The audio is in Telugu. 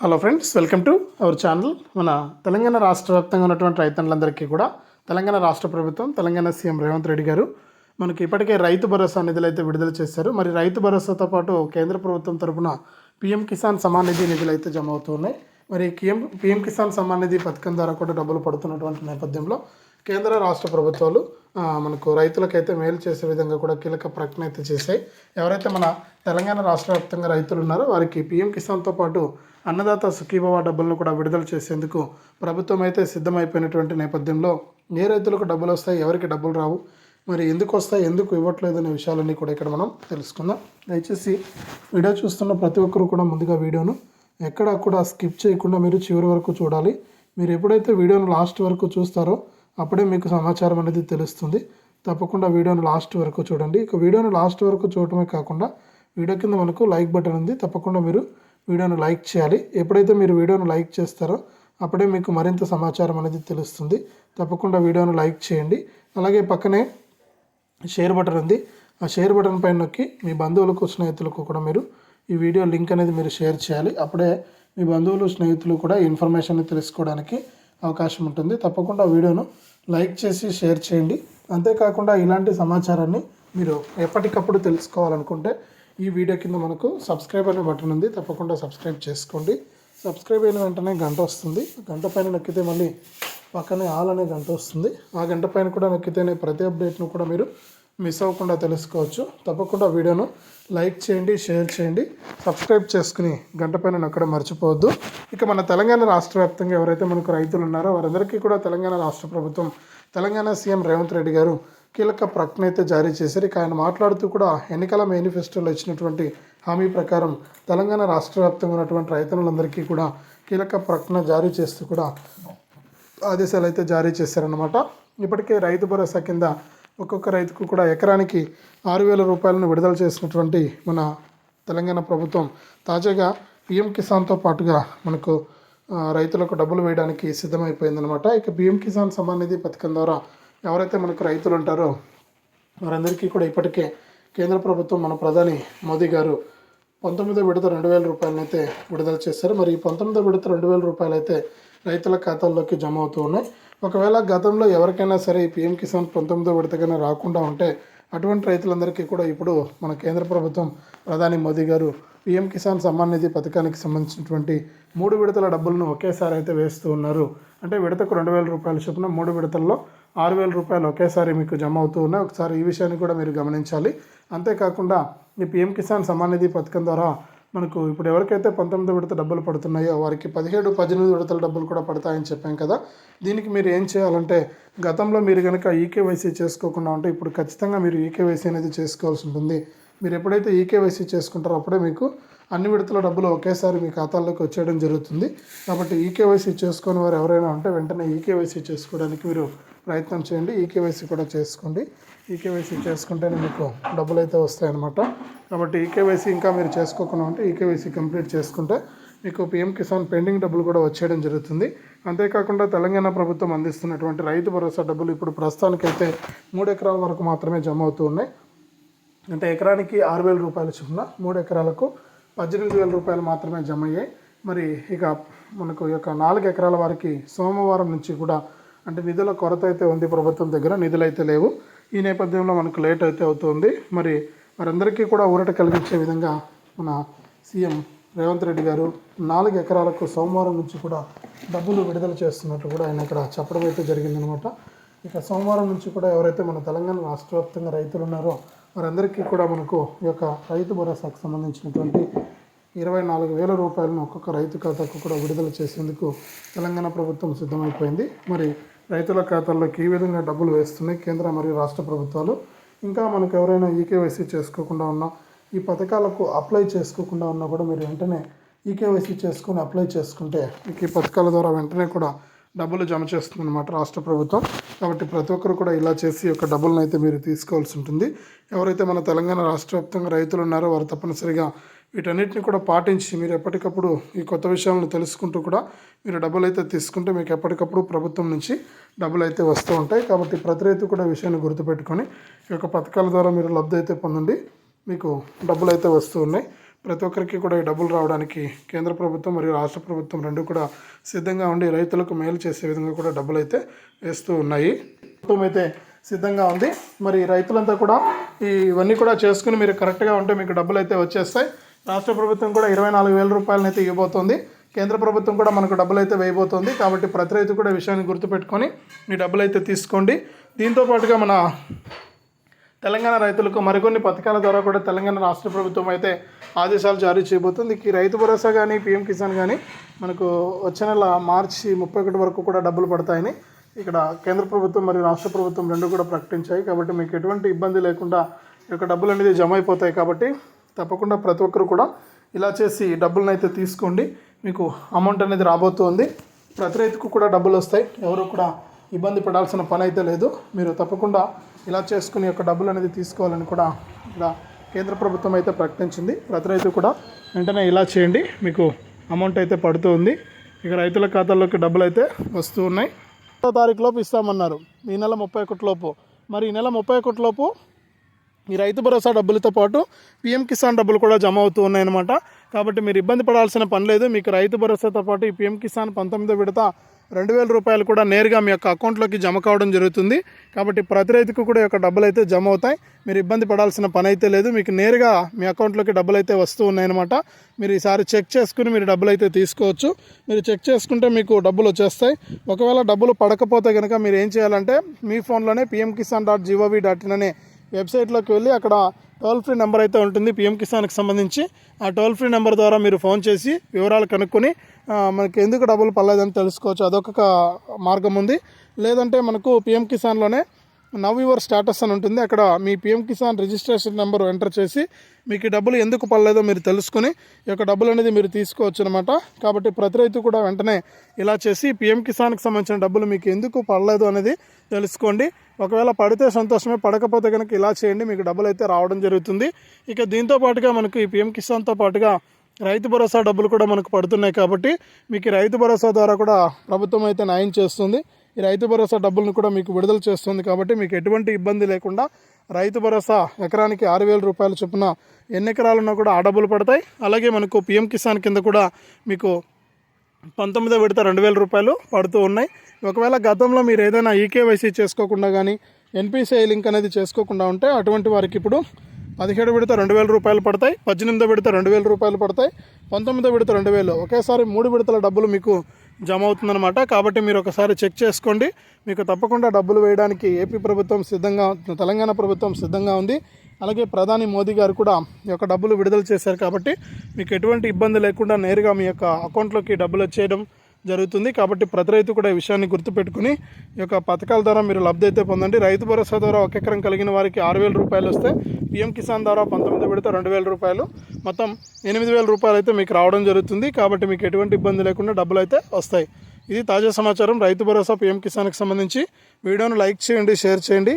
Hello friends welcome to our channel మన తెలంగాణ రాష్ట్ర వ్యాప్తంగా ఉన్నటువంటి రైతన్నులందరికీ కూడా తెలంగాణ రాష్ట్ర ప్రభుత్వం తెలంగాణ సీఎం రేవంత్ రెడ్డి గారు మనకి ఇప్పటికే రైతు భరోసా నిధులు అయితే విడుదల చేశారు. మరి రైతు భరోసాతో పాటు కేంద్ర ప్రభుత్వం తరపున పీఎం కిసాన్ సమాన్ నిధి నిధులు అయితే జమ అవుతున్నాయి. మరి పిఎం పీఎం కిసాన్ సమాన్ నిధి పథకం ద్వారా కూడా డబ్బులు పడుతున్నటువంటి నేపథ్యంలో కేంద్ర రాష్ట్ర ప్రభుత్వాలు మనకు రైతులకైతే మేలు చేసే విధంగా కూడా కీలక ప్రకటన అయితే చేశాయి. ఎవరైతే మన తెలంగాణ రాష్ట్ర వ్యాప్తంగా రైతులు ఉన్నారో వారికి పీఎం కిసాన్తో పాటు అన్నదాత సుఖీభవ డబ్బులను కూడా విడుదల చేసేందుకు ప్రభుత్వం అయితే సిద్ధమైపోయినటువంటి నేపథ్యంలో ఏ రైతులకు డబ్బులు వస్తాయి ఎవరికి డబ్బులు రావు మరి ఎందుకు వస్తాయి ఎందుకు ఇవ్వట్లేదు అనే విషయాలన్నీ కూడా ఇక్కడ మనం తెలుసుకుందాం. దయచేసి వీడియో చూస్తున్న ప్రతి ఒక్కరు కూడా ముందుగా వీడియోను ఎక్కడ కూడా స్కిప్ చేయకుండా మీరు చివరి వరకు చూడాలి. మీరు ఎప్పుడైతే వీడియోను లాస్ట్ వరకు చూస్తారో అప్పుడే మీకు సమాచారం అనేది తెలుస్తుంది. తప్పకుండా వీడియోను లాస్ట్ వరకు చూడండి. ఇక వీడియోను లాస్ట్ వరకు చూడటమే కాకుండా వీడియో కింద మనకు లైక్ బటన్ ఉంది. తప్పకుండా మీరు వీడియోను లైక్ చేయాలి. ఎప్పుడైతే మీరు వీడియోను లైక్ చేస్తారో అప్పుడే మీకు మరింత సమాచారం అనేది తెలుస్తుంది. తప్పకుండా వీడియోను లైక్ చేయండి. అలాగే పక్కనే షేర్ బటన్ ఉంది. ఆ షేర్ బటన్ పైన నొక్కి మీ బంధువులకు స్నేహితులకు కూడా మీరు ఈ వీడియో లింక్ అనేది మీరు షేర్ చేయాలి. అప్పుడే మీ బంధువులు స్నేహితులు కూడా ఈ ఇన్ఫర్మేషన్ తెలుసుకోవడానికి అవకాశం ఉంటుంది తప్పకుండా వీడియోను లైక్ చేసి షేర్ చేయండి. అంతేకాకుండా ఇలాంటి సమాచారాన్ని మీరు ఎప్పటికప్పుడు తెలుసుకోవాలనుకుంటే ఈ వీడియో కింద మనకు సబ్స్క్రైబ్ అనే బటన్ ఉంది. తప్పకుండా సబ్స్క్రైబ్ చేసుకోండి. సబ్స్క్రైబ్ అయిన వెంటనే గంట వస్తుంది. గంట పైన నొక్కితే మళ్ళీ పక్కనే ఆల్ అనే గంట వస్తుంది. ఆ గంట పైన కూడా నొక్కితేనే ప్రతి అప్డేట్ను కూడా మీరు మిస్ అవ్వకుండా తెలుసుకోవచ్చు. తప్పకుండా వీడియోను లైక్ చేయండి షేర్ చేయండి సబ్స్క్రైబ్ చేసుకుని గంట పైన నొక్కడం మర్చిపోవద్దు. ఇక మన తెలంగాణ రాష్ట్ర వ్యాప్తంగా ఎవరైతే మనకు రైతులు ఉన్నారో వారందరికీ కూడా తెలంగాణ రాష్ట్ర ప్రభుత్వం తెలంగాణ సీఎం రేవంత్ రెడ్డి గారు కీలక ప్రకటన అయితే జారీ చేశారు. ఇక ఆయన మాట్లాడుతూ కూడా ఎన్నికల మేనిఫెస్టోలో ఇచ్చినటువంటి హామీ ప్రకారం తెలంగాణ రాష్ట్ర వ్యాప్తంగా ఉన్నటువంటి రైతులందరికీ కూడా కీలక ప్రకటన జారీ చేస్తూ కూడా ఆదేశాలు అయితే జారీ చేశారన్నమాట. ఇప్పటికే రైతు భరోసా కింద ఒక్కొక్క రైతుకు కూడా ఎకరానికి ఆరు వేల రూపాయలను విడుదల చేసినటువంటి మన తెలంగాణ ప్రభుత్వం తాజాగా పిఎం కిసాన్తో పాటుగా మనకు రైతులకు డబ్బులు వేయడానికి సిద్ధమైపోయిందనమాట ఇక పిఎం కిసాన్ సమాన్ నిధి పథకం ద్వారా ఎవరైతే మనకు రైతులు ఉంటారో వారందరికీ కూడా ఇప్పటికే కేంద్ర ప్రభుత్వం మన ప్రధాని మోదీ గారు పంతొమ్మిదో విడత రెండు వేల రూపాయలను అయితే విడుదల చేశారు. మరి ఈ పంతొమ్మిదో విడత రెండు వేల రూపాయలు అయితే రైతుల ఖాతాల్లోకి జమ అవుతూ ఉన్నాయి. ఒకవేళ గతంలో ఎవరికైనా సరే ఈ పిఎం కిసాన్ పంతొమ్మిదో విడతగానే రాకుండా ఉంటే అటువంటి రైతులందరికీ కూడా ఇప్పుడు మన కేంద్ర ప్రభుత్వం ప్రధాని మోదీ గారు పిఎం కిసాన్ సమ్మాన్ నిధి పథకానికి సంబంధించినటువంటి మూడు విడతల డబ్బులను ఒకేసారి అయితే వేస్తూ ఉన్నారు. అంటే విడతకు రెండు వేల రూపాయల చొప్పున మూడు విడతల్లో ఆరు వేల రూపాయలు ఒకేసారి మీకు జమ అవుతూ ఉన్నాయి. ఒకసారి ఈ విషయాన్ని కూడా మీరు గమనించాలి. అంతేకాకుండా ఈ పిఎం కిసాన్ సమ్మాన్ నిధి పథకం ద్వారా మనకు ఇప్పుడు ఎవరికైతే పంతొమ్మిది విడత డబ్బులు పడుతున్నాయో వారికి పదిహేడు పద్దెనిమిది విడతల డబ్బులు కూడా పడతాయని చెప్పాం కదా. దీనికి మీరు ఏం చేయాలంటే గతంలో మీరు కనుక ఈకేవైసీ చేసుకోకుండా ఉంటే ఇప్పుడు ఖచ్చితంగా మీరు ఈకేవైసీ అనేది చేసుకోవాల్సి ఉంటుంది. మీరు ఎప్పుడైతే ఈకేవైసీ చేసుకుంటారో అప్పుడే మీకు అన్ని విడతల డబ్బులు ఒకేసారి మీ ఖాతాల్లోకి వచ్చేయడం జరుగుతుంది. కాబట్టి ఈకేవైసీ చేసుకుని వారు ఎవరైనా ఉంటే వెంటనే ఈకేవైసీ చేసుకోవడానికి మీరు ప్రయత్నం చేయండి. ఈకేవైసీ కూడా చేసుకోండి. ఈకేవైసీ చేసుకుంటేనే మీకు డబ్బులు అయితే వస్తాయన్నమాట. కాబట్టి ఈకేవైసీ ఇంకా మీరు చేసుకోకుండా ఉంటే ఈకేవైసీ కంప్లీట్ చేసుకుంటే మీకు పిఎం కిసాన్ పెండింగ్ డబ్బులు కూడా వచ్చేయడం జరుగుతుంది. అంతేకాకుండా తెలంగాణ ప్రభుత్వం అందిస్తున్నటువంటి రైతు భరోసా డబ్బులు ఇప్పుడు ప్రస్తుతానికైతే మూడు ఎకరాల వరకు మాత్రమే జమ అవుతూ ఉన్నాయి. అంటే ఎకరానికి ఆరు వేల రూపాయల చొప్పున మూడు ఎకరాలకు పద్దెనిమిది వేల రూపాయలు మాత్రమే జమ అయ్యాయి. మరి ఇక మనకు ఈ యొక్క నాలుగు ఎకరాల వారికి సోమవారం నుంచి కూడా అంటే నిధుల కొరత అయితే ఉంది ప్రభుత్వం దగ్గర నిధులు అయితే లేవు. ఈ నేపథ్యంలో మనకు లేట్ అయితే అవుతుంది. మరి వారందరికీ కూడా ఊరట కలిగించే విధంగా మన సీఎం రేవంత్ రెడ్డి గారు నాలుగు ఎకరాలకు సోమవారం నుంచి కూడా డబ్బులు విడుదల చేస్తున్నట్టు కూడా ఆయన ఇక్కడ చెప్పడం అయితే జరిగిందనమాట. ఇక సోమవారం నుంచి కూడా ఎవరైతే మన తెలంగాణ రాష్ట్ర వ్యాప్తంగా రైతులు ఉన్నారో వారందరికీ కూడా మనకు ఈ యొక్క రైతు భరోసాకు సంబంధించినటువంటి ఇరవై నాలుగు వేల రూపాయలను ఒక్కొక్క రైతు ఖాతాకు కూడా విడుదల చేసేందుకు తెలంగాణ ప్రభుత్వం సిద్ధమైపోయింది. మరి రైతుల ఖాతాల్లోకి ఈ విధంగా డబ్బులు వేస్తున్నాయి. కేంద్ర మరియు రాష్ట్ర ప్రభుత్వాలు. ఇంకా మనకు ఎవరైనా ఈకేవైసీ చేసుకోకుండా ఉన్నా ఈ పథకాలకు అప్లై చేసుకోకుండా ఉన్నా కూడా మీరు వెంటనే ఈకేవైసీ చేసుకొని అప్లై చేసుకుంటే మీకు ఈ పథకాల ద్వారా వెంటనే కూడా డబ్బులు జమ చేస్తుందన్నమాట రాష్ట్ర ప్రభుత్వం. కాబట్టి ప్రతి ఒక్కరు కూడా ఇలా చేసి యొక్క డబ్బులను అయితే మీరు తీసుకోవాల్సి ఉంటుంది. ఎవరైతే మన తెలంగాణ రాష్ట్ర వ్యాప్తంగా రైతులు ఉన్నారో వారు తప్పనిసరిగా వీటన్నిటిని కూడా పాటించి మీరు ఎప్పటికప్పుడు ఈ కొత్త విషయాలను తెలుసుకుంటూ కూడా మీరు డబ్బులు అయితే తీసుకుంటే మీకు ఎప్పటికప్పుడు ప్రభుత్వం నుంచి డబ్బులు అయితే వస్తూ ఉంటాయి. కాబట్టి ప్రతి రైతు కూడా విషయాన్ని గుర్తుపెట్టుకొని ఈ యొక్క పథకాల ద్వారా మీరు లబ్ధి అయితే పొందండి. మీకు డబ్బులు అయితే వస్తూ ఉన్నాయి. ప్రతి ఒక్కరికి కూడా ఈ డబ్బులు రావడానికి కేంద్ర ప్రభుత్వం మరియు రాష్ట్ర ప్రభుత్వం రెండు కూడా సిద్ధంగా ఉండి రైతులకు మేలు చేసే విధంగా కూడా డబ్బులు అయితే వేస్తూ ఉన్నాయి. ప్రభుత్వం అయితే సిద్ధంగా ఉంది. మరి రైతులంతా కూడా ఈ ఇవన్నీ కూడా చేసుకుని మీరు కరెక్ట్గా ఉంటే మీకు డబ్బులు అయితే వచ్చేస్తాయి. రాష్ట్ర ప్రభుత్వం కూడా ఇరవై నాలుగు వేల రూపాయలను అయితే ఇవ్వబోతోంది. కేంద్ర ప్రభుత్వం కూడా మనకు డబ్బులు అయితే వేయబోతోంది. కాబట్టి ప్రతి రైతు కూడా విషయాన్ని గుర్తుపెట్టుకొని మీ డబ్బులు అయితే తీసుకోండి. దీంతో పాటుగా మన తెలంగాణ రైతులకు మరికొన్ని పథకాల ద్వారా కూడా తెలంగాణ రాష్ట్ర ప్రభుత్వం అయితే ఆదేశాలు జారీ చేయబోతుంది. ఈ రైతు భరోసా కానీ పీఎం కిసాన్ కానీ మనకు వచ్చే నెల మార్చి ముప్పై ఒకటి వరకు కూడా డబ్బులు పడతాయని ఇక్కడ కేంద్ర ప్రభుత్వం మరియు రాష్ట్ర ప్రభుత్వం రెండు కూడా ప్రకటించాయి. కాబట్టి మీకు ఎటువంటి ఇబ్బంది లేకుండా ఈ యొక్క డబ్బులు అనేది జమ అయిపోతాయి కాబట్టి తప్పకుండా ప్రతి ఒక్కరు కూడా ఇలా చేసి డబ్బులను అయితే తీసుకోండి. మీకు అమౌంట్ అనేది రాబోతుంది. ప్రతి రైతుకు కూడా డబ్బులు వస్తాయి. ఎవరు కూడా ఇబ్బంది పడాల్సిన పని అయితే లేదు. మీరు తప్పకుండా ఇలా చేసుకుని యొక్క డబ్బులు అనేది తీసుకోవాలని కూడా ఇలా కేంద్ర ప్రభుత్వం అయితే ప్రకటించింది. ప్రతి రైతు కూడా వెంటనే ఇలా చేయండి. మీకు అమౌంట్ అయితే పడుతూ ఉంది ఇక రైతుల ఖాతాల్లోకి డబ్బులు అయితే వస్తూ ఉన్నాయి. ఒకటో తారీఖు లోపు ఇస్తామన్నారు. ఈ నెల ముప్పై ఒకటి లోపు. మరి ఈ నెల ముప్పై ఒకటి లోపు ఈ రైతు భరోసా డబ్బులతో పాటు పిఎం కిసాన్ డబ్బులు కూడా జమ అవుతూ ఉన్నాయన్నమాట. కాబట్టి మీరు ఇబ్బంది పడాల్సిన పని లేదు. మీకు రైతు భరోసాతో పాటు ఈ పిఎం కిసాన్ పంతొమ్మిదో విడత రెండు వేల రూపాయలు కూడా నేరుగా మీ యొక్క అకౌంట్లోకి జమ కావడం జరుగుతుంది. కాబట్టి ప్రతి రైతుకు కూడా యొక్క డబ్బులు అయితే జమ అవుతాయి. మీరు ఇబ్బంది పడాల్సిన పని అయితే లేదు. మీకు నేరుగా మీ అకౌంట్లోకి డబ్బులు అయితే వస్తూ ఉన్నాయన్నమాట. మీరు ఈసారి చెక్ చేసుకుని మీరు డబ్బులు అయితే తీసుకోవచ్చు. మీరు చెక్ చేసుకుంటే మీకు డబ్బులు వచ్చేస్తాయి. ఒకవేళ డబ్బులు పడకపోతే కనుక మీరు ఏం చేయాలంటే మీ ఫోన్లోనే PM Kisan dot G O V dot in అనే వెబ్సైట్లోకి వెళ్ళి అక్కడ టోల్ ఫ్రీ నెంబర్ అయితే ఉంటుంది. పిఎం కిసాన్కి సంబంధించి. ఆ టోల్ ఫ్రీ నెంబర్ ద్వారా మీరు ఫోన్ చేసి వివరాలు కనుక్కొని మనకి ఎందుకు డబ్బులు పర్లేదని తెలుసుకోవచ్చు. అదొక మార్గం ఉంది. లేదంటే మనకు పిఎం కిసాన్లోనే నవ్ యువర్ స్టేటస్ అని ఉంటుంది. అక్కడ మీ PM Kisan registration number enter చేసి మీకు డబ్బులు ఎందుకు పడలేదో మీరు తెలుసుకుని ఈ యొక్క డబ్బులు అనేది మీరు తీసుకోవచ్చు అనమాట కాబట్టి ప్రతి రైతు కూడా వెంటనే ఇలా చేసి పిఎం కిసాన్కి సంబంధించిన డబ్బులు మీకు ఎందుకు పడలేదు అనేది తెలుసుకోండి. ఒకవేళ పడితే సంతోషమే పడకపోతే కనుక ఇలా చేయండి. మీకు డబ్బులు అయితే రావడం జరుగుతుంది. ఇక దీంతో పాటుగా మనకు ఈ పిఎం కిసాన్తో పాటుగా రైతు భరోసా డబ్బులు కూడా మనకు పడుతున్నాయి కాబట్టి మీకు రైతు భరోసా ద్వారా కూడా ప్రభుత్వం అయితే న్యాయం చేస్తుంది. ఈ రైతు భరోసా డబ్బులను కూడా మీకు విడుదల చేస్తుంది కాబట్టి మీకు ఎటువంటి ఇబ్బంది లేకుండా రైతు భరోసా ఎకరానికి ఆరు వేల రూపాయలు చొప్పున ఎన్ని ఎకరాలున్నా కూడా ఆ డబ్బులు పడతాయి. అలాగే మనకు పిఎం కిసాన్ కింద కూడా మీకు పంతొమ్మిదో విడత రెండు వేల రూపాయలు పడుతూ ఉన్నాయి. ఒకవేళ గతంలో మీరు ఏదైనా ఈకేవైసీ చేసుకోకుండా కానీ ఎన్పిసిఐ లింక్ అనేది చేసుకోకుండా ఉంటే అటువంటి వారికి ఇప్పుడు పదిహేడు విడత రెండు వేల రూపాయలు పడతాయి. పద్దెనిమిదో విడత రెండు వేల రూపాయలు పడతాయి. పంతొమ్మిదో విడత రెండు వేలు. ఒకేసారి మూడు విడతల డబ్బులు మీకు జమ అవుతుందన్నమాట కాబట్టి మీరు ఒకసారి చెక్ చేసుకోండి. మీకు తప్పకుండా డబ్బులు వేయడానికి ఏపీ ప్రభుత్వం సిద్ధంగా తెలంగాణ ప్రభుత్వం సిద్ధంగా ఉంది. అలాగే ప్రధాని మోదీ గారు కూడా ఈ యొక్క డబ్బులు విడుదల చేశారు కాబట్టి మీకు ఎటువంటి ఇబ్బంది లేకుండా నేరుగా మీ యొక్క అకౌంట్లోకి డబ్బులు వచ్చేయడం జరుగుతుంది. కాబట్టి ప్రతి రైతు కూడా ఈ విషయాన్ని గుర్తుపెట్టుకుని ఈ యొక్క పథకాల ద్వారా మీరు లబ్ధి అయితే పొందండి. రైతు భరోసా ద్వారా ఒక ఎకరం కలిగిన వారికి ఆరు వేల రూపాయలు వస్తే పిఎం కిసాన్ ద్వారా పంతొమ్మిది విడత రెండు వేల రూపాయలు మొత్తం ఎనిమిది వేల రూపాయలు అయితే మీకు రావడం జరుగుతుంది. కాబట్టి మీకు ఎటువంటి ఇబ్బంది లేకుండా డబ్బులు అయితే వస్తాయి. ఇది తాజా సమాచారం. రైతు భరోసా పిఎం కిసాన్కి సంబంధించి. వీడియోను లైక్ చేయండి షేర్ చేయండి.